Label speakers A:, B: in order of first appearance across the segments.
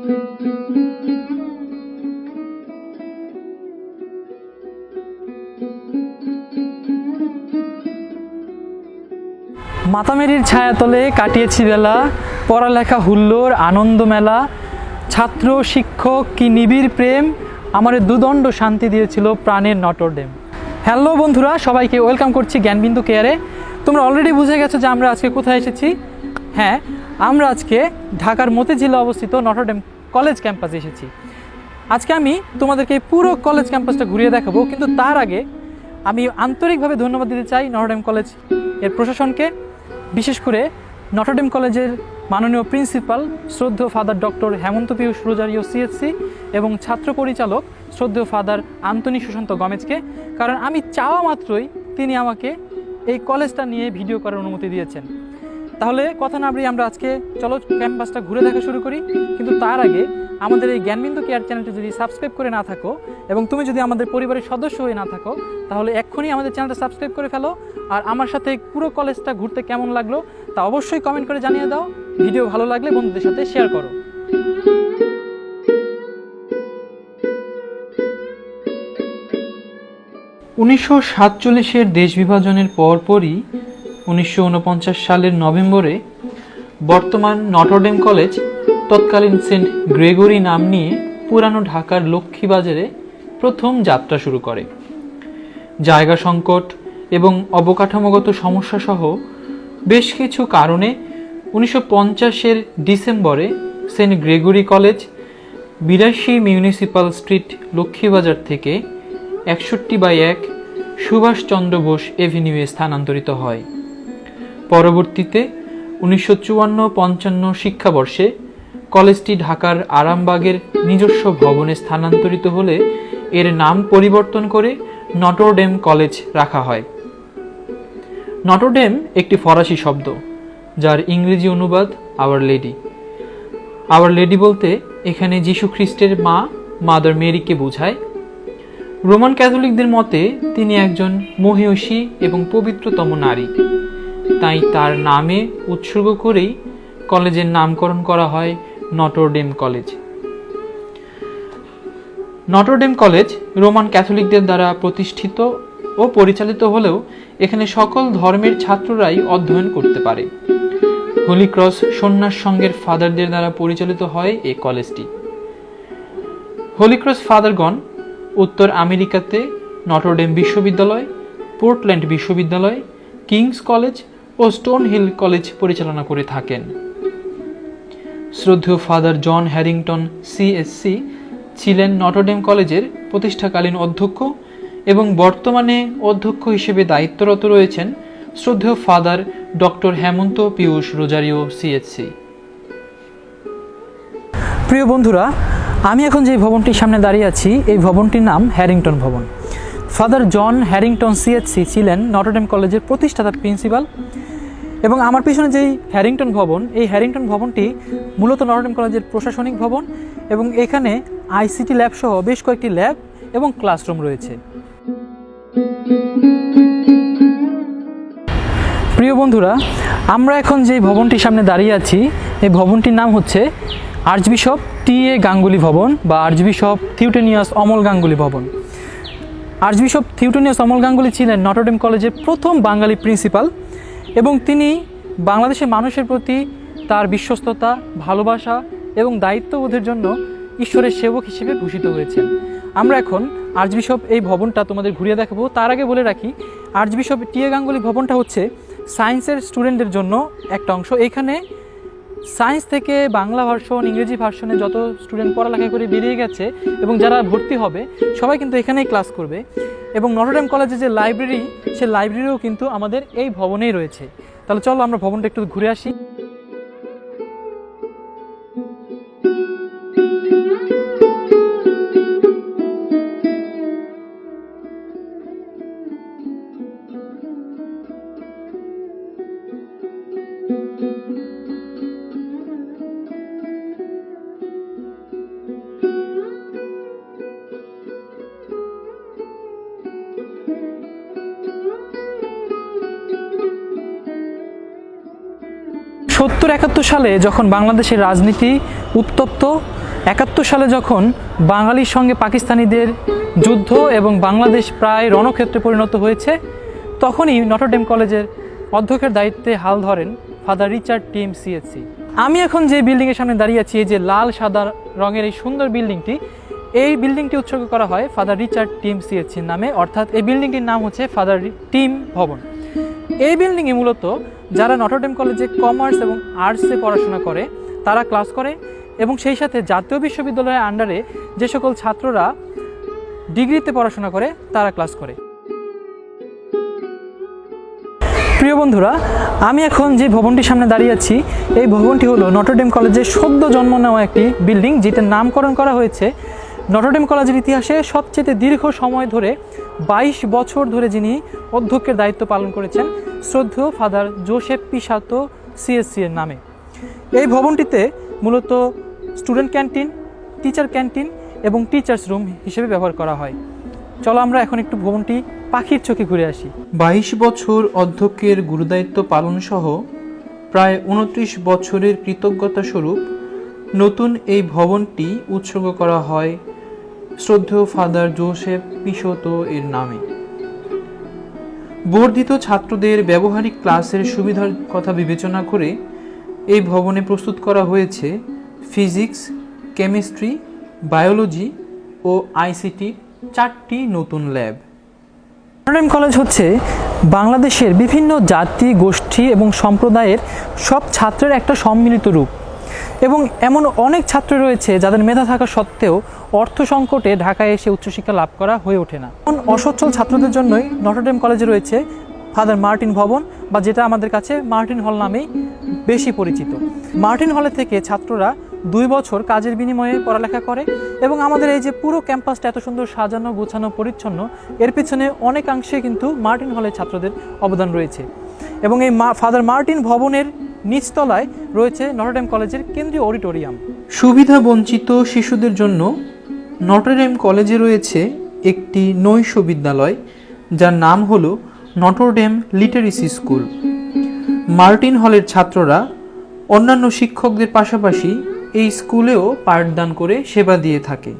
A: মাতামেরির ছায়াতলে কাটিয়েছি বেলা, পড়ালেখা হুল্লোর আনন্দ মেলা। ছাত্র, শিক্ষক কি নিবিড় প্রেম? আমার দুদণ্ড শান্তি দিয়েছিল প্রাণের নটরডেম। হ্যালো বন্ধুরা, সবাইকে ওয়েলকাম করছি জ্ঞানবিন্দু কেয়ারে। তোমরা অলরেডি বুঝে গেছো যে আমরা আজকে কোথায় এসেছি। হ্যাঁ আমরা আজকে ঢাকার মতিঝিলে অবস্থিত নটরডেম কলেজ ক্যাম্পাসে এসেছি। আজকে আমি তোমাদেরকে পুরো কলেজ ক্যাম্পাসটা ঘুরিয়ে দেখাবো, কিন্তু তার আগে আমি আন্তরিকভাবে ধন্যবাদ দিতে চাই নটরডেম কলেজের প্রশাসনকে, বিশেষ করে নটরডেম কলেজের মাননীয় প্রিন্সিপাল শ্রদ্ধ father doctor Hemanta Piyush Rozario CSC এবং ছাত্র পরিচালক শ্রদ্ধ ফাদার আন্তনি সুশান্ত গমেজকে, কারণ আমি চাওয়া মাত্রই তিনি আমাকে এই কলেজটা নিয়ে ভিডিও করার অনুমতি দিয়েছেন। তাহলে কথা না বাড়িয়ে আমরা আজকে চলো ক্যাম্পাসটা ঘুরে দেখা শুরু করি। কিন্তু তার আগে আমাদের এই জ্ঞানবিন্দু কেয়ার চ্যানেলটি যদি সাবস্ক্রাইব করে না থাকো এবং তুমি যদি আমাদের পরিবারের সদস্য হয়ে না থাকো, তাহলে এক্ষুনি আমাদের চ্যানেলটা সাবস্ক্রাইব করে ফেলো। আর আমার সাথে পুরো কলেজটা ঘুরতে কেমন লাগল তা অবশ্যই কমেন্ট করে জানিয়ে দাও। ভিডিও ভালো লাগলে বন্ধুদের সাথে শেয়ার করো। উনিশশো সাতচল্লিশের দেশ বিভাজনের পরপরই উনিশশো উনপঞ্চাশ সালের নভেম্বরে বর্তমান নটরডেম কলেজ তৎকালীন সেন্ট গ্রেগরি নাম নিয়ে পুরানো ঢাকার লক্ষ্মীবাজারে প্রথম যাত্রা শুরু করে। জায়গা সংকট এবং অবকাঠামোগত সমস্যা সহ বেশ কিছু কারণে উনিশশো পঞ্চাশের ডিসেম্বরে সেন্ট গ্রেগরি কলেজ বিরাশি মিউনিসিপাল স্ট্রিট লক্ষ্মীবাজার থেকে একষট্টি বাই এক সুভাষচন্দ্র বোস এভিনিউয়ে স্থানান্তরিত হয়। পরবর্তীতে উনিশশো চুয়ান্ন পঞ্চান্ন শিক্ষাবর্ষে কলেজটি ঢাকার আরামবাগের নিজস্ব ভবনে স্থানান্তরিত হলে এর নাম পরিবর্তন করে নটরডেম কলেজ রাখা হয়। নটরডেম একটি ফরাসি শব্দ, যার ইংরেজি অনুবাদ আওয়ার লেডি আওয়ার লেডি বলতে এখানে যীশু খ্রিস্টের মা, মাদার মেরিকে বোঝায়। রোমান ক্যাথলিকদের মতে তিনি একজন মহিষী এবং পবিত্রতম নারী। তাই তার নামে উৎসর্গ করেই কলেজের নামকরণ করা হয় Notre Dame college. Notre Dame college Roman ক্যাথলিকদের দ্বারা প্রতিষ্ঠিত ও পরিচালিত হলেও এখানে সকল ধর্মের ছাত্ররাই অধ্যয়ন করতে পারে। হোলি ক্রস সন্ন্যাস সংঘের ফাদারদের দ্বারা পরিচালিত হয় এই কলেজটি। হোলি ক্রস ফাদারগণ উত্তর আমেরিকাতে নটরডেম বিশ্ববিদ্যালয়, পোর্টল্যান্ড বিশ্ববিদ্যালয়, কিংস কলেজ ও স্টোন হিল কলেজ পরিচালনা করে থাকেন। শ্রদ্ধেয় ফাদার জন হ্যারিংটন সিএসসি ছিলেন নটরডেম কলেজের প্রতিষ্ঠাকালীন অধ্যক্ষ এবং বর্তমানে অধ্যক্ষ হিসেবে দায়িত্বরত রয়েছেন শ্রদ্ধেয় father doctor Hemanta Piyush Rozario CSC প্রিয় বন্ধুরা, আমি এখন যে ভবনটির সামনে দাঁড়িয়ে আছি, এই ভবনটির নাম হ্যারিংটন ভবন। ফাদার জন হ্যারিংটন সিএসসি ছিলেন নটরডেম কলেজের প্রতিষ্ঠাতা প্রিন্সিপাল এবং আমার পিছনে যেই হ্যারিংটন ভবন, এই হ্যারিংটন ভবনটি মূলত নটরডেম কলেজের প্রশাসনিক ভবন এবং এখানে আইসিটি ল্যাব সহ বেশ কয়েকটি ল্যাব এবং ক্লাসরুম রয়েছে। প্রিয় বন্ধুরা, আমরা এখন যে ভবনটির সামনে দাঁড়িয়ে আছি, এই ভবনটির নাম হচ্ছে আর্চবিশপ টি এ গাঙ্গুলি ভবন বা আর্চবিশপ থিউটেনিয়াস অমল গাঙ্গুলি ভবন। আর্চবিশপ থিউটেনিয়াস অমল গাঙ্গুলি ছিলেন নটরডেম কলেজের প্রথম বাঙালি প্রিন্সিপাল এবং তিনি বাংলাদেশের মানুষের প্রতি তার বিশ্বস্ততা, ভালোবাসা এবং দায়িত্ববোধের জন্য ঈশ্বরের সেবক হিসেবে ভূষিত হয়েছেন। আমরা এখন আর্চবিশপ এই ভবনটা তোমাদের ঘুরিয়ে দেখাবো। তার আগে বলে রাখি, আর্চবিশপ টিএ গাঙ্গুলি ভবনটা হচ্ছে সায়েন্সের স্টুডেন্টদের জন্য একটা অংশ। এখানে সায়েন্স থেকে বাংলা ভার্সন, ইংরেজি ভার্সনে যত স্টুডেন্ট পড়ালেখা করে বেরিয়ে গেছে এবং যারা ভর্তি হবে, সবাই কিন্তু এখানেই ক্লাস করবে। এবং নটরডেম কলেজে যে লাইব্রেরি, সে লাইব্রেরিও কিন্তু আমাদের এই ভবনেই রয়েছে। তাহলে চলো আমরা ভবনটা একটু ঘুরে আসি। সত্তর একাত্তর সালে যখন বাংলাদেশের রাজনীতি উত্তপ্ত, একাত্তর সালে যখন বাঙালির সঙ্গে পাকিস্তানিদের যুদ্ধ এবং বাংলাদেশ প্রায় রণক্ষেত্রে পরিণত হয়েছে, তখনই নটরডেম কলেজের অধ্যক্ষের দায়িত্বে হাল ধরেন ফাদার রিচার্ড টিম সিএসসি। আমি এখন যে বিল্ডিংয়ের সামনে দাঁড়িয়ে আছি, এই যে লাল, সাদা রঙের এই সুন্দর বিল্ডিংটি, এই বিল্ডিংটি উৎসর্গ করা হয় ফাদার রিচার্ড টিম সিএসসির নামে, অর্থাৎ এই বিল্ডিংটির নাম হচ্ছে ফাদার টিম ভবন। এই বিল্ডিংয়ে মূলত যারা নটরডেম কলেজে কমার্স এবং আর্টসে পড়াশোনা করে, তারা ক্লাস করে এবং সেই সাথে জাতীয় বিশ্ববিদ্যালয়ের আন্ডারে যে সকল ছাত্ররা ডিগ্রিতে পড়াশোনা করে, তারা ক্লাস করে। প্রিয় বন্ধুরা, আমি এখন যে ভবনটির সামনে দাঁড়িয়ে আছি, এই ভবনটি হলো নটরডেম কলেজের সদ্য জন্ম নেওয়া একটি বিল্ডিং যেটার নামকরণ করা হয়েছে নটরডেম কলেজের ইতিহাসে সবচেয়ে দীর্ঘ সময় ধরে বাইশ বছর ধরে যিনি অধ্যক্ষের দায়িত্ব পালন করেছেন, শ্রদ্ধেয় ফাদার জোসেফ পিসাতো সিএসসি এর নামে। এই ভবনটিতে মূলত স্টুডেন্ট ক্যান্টিন, টিচার ক্যান্টিন এবং টিচার্স রুম হিসেবে ব্যবহার করা হয়। চলো আমরা এখন একটু ভবনটি পাখির চোখে ঘুরে আসি।
B: বাইশ বছর অধ্যক্ষের গুরুদায়িত্ব পালন সহ প্রায় উনত্রিশ বছরের কৃতজ্ঞতা স্বরূপ নতুন এই ভবনটি উৎসর্গ করা হয় শ্রদ্ধেয় ফাদার জোসেফ পিসোতো এর নামে। বর্ধিত ছাত্রদের ব্যবহারিক ক্লাসের সুবিধার কথা বিবেচনা করে এই ভবনে প্রস্তুত করা হয়েছে ফিজিক্স, কেমিস্ট্রি, বায়োলজি ও আইসিটি চারটি নতুন ল্যাব।
A: নটরডেম কলেজ হচ্ছে বাংলাদেশের বিভিন্ন জাতি, গোষ্ঠী এবং সম্প্রদায়ের সব ছাত্রের একটা সম্মিলিত রূপ। এবং এমন অনেক ছাত্র রয়েছে যাদের মেধা থাকা সত্ত্বেও অর্থ সংকটে ঢাকায় এসে উচ্চশিক্ষা লাভ করা হয়ে ওঠে না। এমন অসচ্ছল ছাত্রদের জন্যই নটরডেম কলেজে রয়েছে ফাদার মার্টিন ভবন বা যেটা আমাদের কাছে মার্টিন হল নামেই বেশি পরিচিত। মার্টিন হলে থেকে ছাত্ররা দুই বছর কাজের বিনিময়ে পড়ালেখা করে এবং আমাদের এই যে পুরো ক্যাম্পাসটা এত সুন্দর সাজানো, গোছানো, পরিচ্ছন্ন, এর পিছনে অনেকাংশে কিন্তু মার্টিন হলের ছাত্রদের অবদান রয়েছে। এবং এই মা ফাদার মার্টিন ভবনের নিচতলায় রয়েছে নটরডেম কলেজের কেন্দ্রীয় অডিটোরিয়াম।
B: সুবিধা বঞ্চিত শিশুদের জন্য নটরডেম কলেজে রয়েছে একটি নৈশ বিদ্যালয়, যার নাম হল নটরডেম লিটারেসি স্কুল। মার্টিন হলের ছাত্ররা অন্যান্য শিক্ষকদের পাশাপাশি এই স্কুলেও পাঠদান করে সেবা দিয়ে থাকে।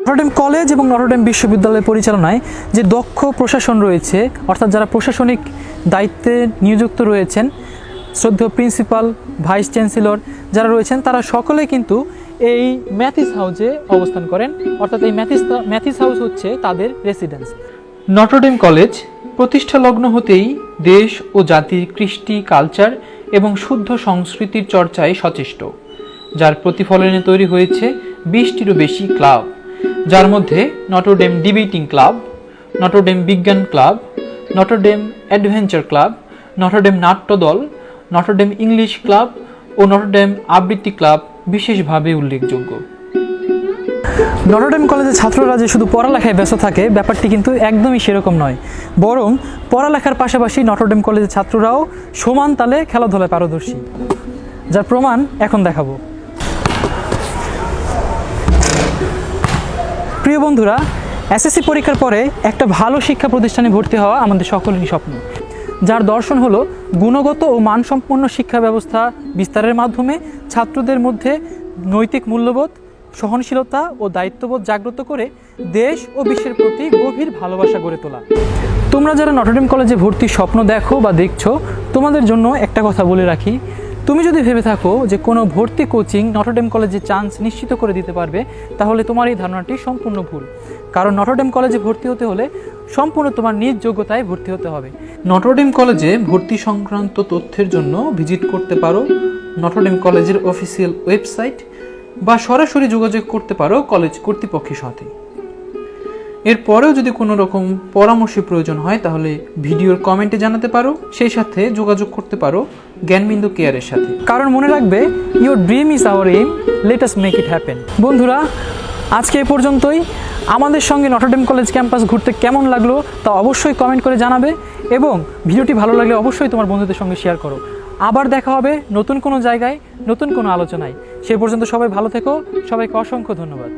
A: নটরডেম কলেজ এবং নটরডেম বিশ্ববিদ্যালয় পরিচালনায় যে দক্ষ প্রশাসন রয়েছে, অর্থাৎ যারা প্রশাসনিক দায়িত্বে নিযুক্ত রয়েছেন, শ্রদ্ধেয় প্রিন্সিপাল, ভাইস চ্যান্সেলর যারা রয়েছেন, তারা সকলে কিন্তু এই ম্যাথিস হাউসে অবস্থান করেন। অর্থাৎ এই ম্যাথিস ম্যাথিস হাউস হচ্ছে তাদের রেসিডেন্স।
B: নটরডেম কলেজ প্রতিষ্ঠা লগ্ন হতেই দেশ ও জাতির কৃষ্টি, কালচার এবং শুদ্ধ সংস্কৃতির চর্চায় সচেষ্ট, যার প্রতিফলনে তৈরি হয়েছে বিশটিরও বেশি ক্লাব। যার মধ্যে Notre Dame debating club Notre Dame বিজ্ঞান club Notre Dame adventure club Notre Dame নাট্যদল Notre Dame English club ও নটরডেম আবৃত্তি ক্লাব বিশেষভাবে উল্লেখযোগ্য।
A: নটরডেম কলেজের ছাত্ররা যে শুধু পড়ালেখায় ব্যস্ত থাকে, ব্যাপারটি কিন্তু একদমই সেরকম নয়। বরং পড়ালেখার পাশাপাশি নটরডেম কলেজের ছাত্ররাও সমান তালে খেলাধুলায় পারদর্শী। যার প্রমাণ এখন দেখাবো। প্রিয় বন্ধুরা এসএসসি পরীক্ষার পরে একটা ভালো শিক্ষা প্রতিষ্ঠানে ভর্তি হওয়া আমাদের সকলেরই স্বপ্ন। যার দর্শন হলো গুণগত ও মানসম্পন্ন শিক্ষা ব্যবস্থা বিস্তারের মাধ্যমে ছাত্রদের মধ্যে নৈতিক মূল্যবোধ, সহনশীলতা ও দায়িত্ববোধ জাগ্রত করে দেশ ও বিশ্বের প্রতি গভীর ভালোবাসা গড়ে তোলা। তোমরা যারা নটরডেম কলেজে ভর্তির স্বপ্ন দেখো বা দেখছ, তোমাদের জন্য একটা কথা বলে রাখি তুমি যদি ভেবে থাকো যে কোনো ভর্তি কোচিং নটরডেম কলেজে চান্স নিশ্চিত করে দিতে পারবে, তাহলে তোমার এই ধারণাটি সম্পূর্ণ ভুল। কারণ নটরডেম কলেজে ভর্তি হতে হলে সম্পূর্ণ তোমার নিজ যোগ্যতায় ভর্তি হতে হবে।
B: নটরডেম কলেজে ভর্তি সংক্রান্ত তথ্যের জন্য ভিজিট করতে পারো নটরডেম কলেজের অফিসিয়াল ওয়েবসাইট বা সরাসরি যোগাযোগ করতে পারো কলেজ কর্তৃপক্ষের সাথে। এরপরেও যদি কোনো রকম পরামর্শের প্রয়োজন হয়, তাহলে ভিডিওর কমেন্টে জানাতে পারো, সেই সাথে যোগাযোগ করতে পারো জ্ঞানবিন্দু কেয়ারের সাথে।
A: কারণ মনে রাখবে your dream is our aim let us make it happen বন্ধুরা, আজকে এ পর্যন্তই। আমাদের সঙ্গে নটরডেম কলেজ ক্যাম্পাস ঘুরতে কেমন লাগল তা অবশ্যই কমেন্ট করে জানাবে এবং ভিডিওটি ভালো লাগলে অবশ্যই তোমার বন্ধুদের সঙ্গে শেয়ার করো। আবার দেখা হবে নতুন কোনো জায়গায়, নতুন কোনো আলোচনায়। সে পর্যন্ত সবাই ভালো থেকো, সবাইকে অসংখ্য ধন্যবাদ।